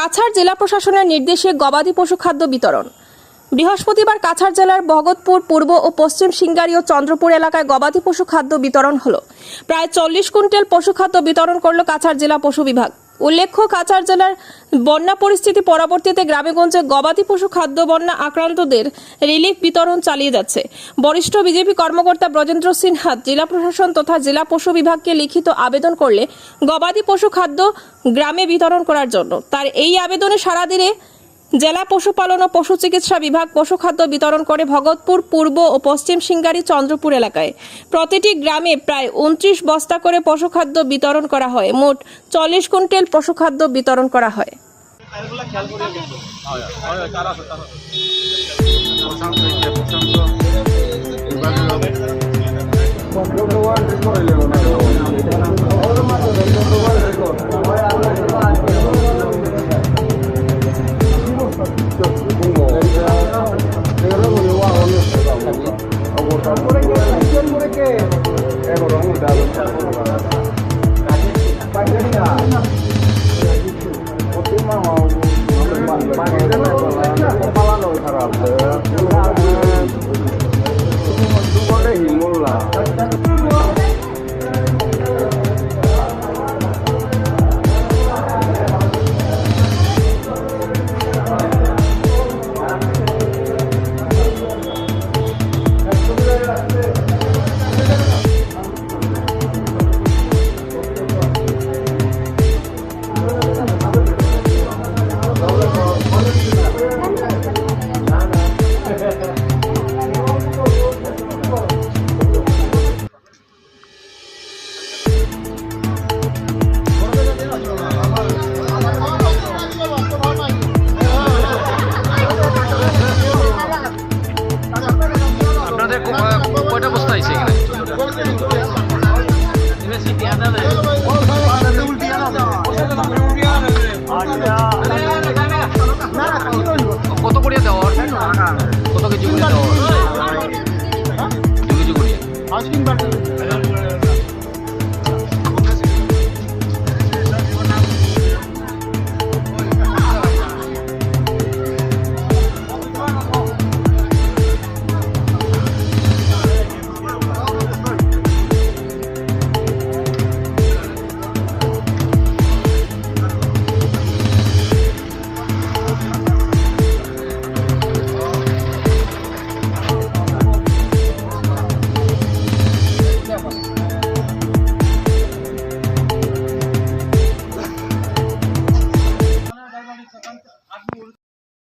কাছাড় জেলা প্রশাসনের নির্দেশে গবাদি পশু খাদ্য বিতরণ। বৃহস্পতিবার কাছাড় জেলার ভগতপুর পূর্ব ও পশ্চিম সিঙ্গারি ও চন্দ্রপুর এলাকায় গবাদি পশু খাদ্য বিতরণ হলো। প্রায় চল্লিশ কুইন্টাল পশু খাদ্য বিতরণ করল কাছাড় জেলা পশু বিভাগ। উল্লেখ্য, কাছাড় জেলার বন্যা পরিস্থিতি পরবর্তীতে গ্রামেগঞ্জে গবাদি পশু খাদ্য বন্যা আক্রান্তদের রিলিফ বিতরণ চালিয়ে যাচ্ছে। বরিষ্ঠ বিজেপি কর্মকর্তা ব্রজেন্দ্র সিনহা জেলা প্রশাসন তথা জেলা পশু বিভাগকে লিখিত আবেদন করলে গবাদি পশু খাদ্য গ্রামে বিতরণ করার জন্য। তার এই আবেদনে সারা দিলে জেলা পশুপালন ও পশু চিকিৎসা বিভাগ পশু খাদ্য বিতরণ করে ভগতপুর পূর্ব ও পশ্চিম সিঙ্গারি, চন্দ্রপুর এলাকায়। প্রতিটি গ্রামে প্রায় উনত্রিশ বস্তা করে পশু খাদ্য বিতরণ করা হয়। মোট চল্লিশ কুইন্টাল পশু খাদ্য বিতরণ করা হয়। Paano আপনাদের কয়টা বস্তা আছে এখানে? কত করে দেওয়ার? কত কেজি করে দেওয়ার? দু কেজি করে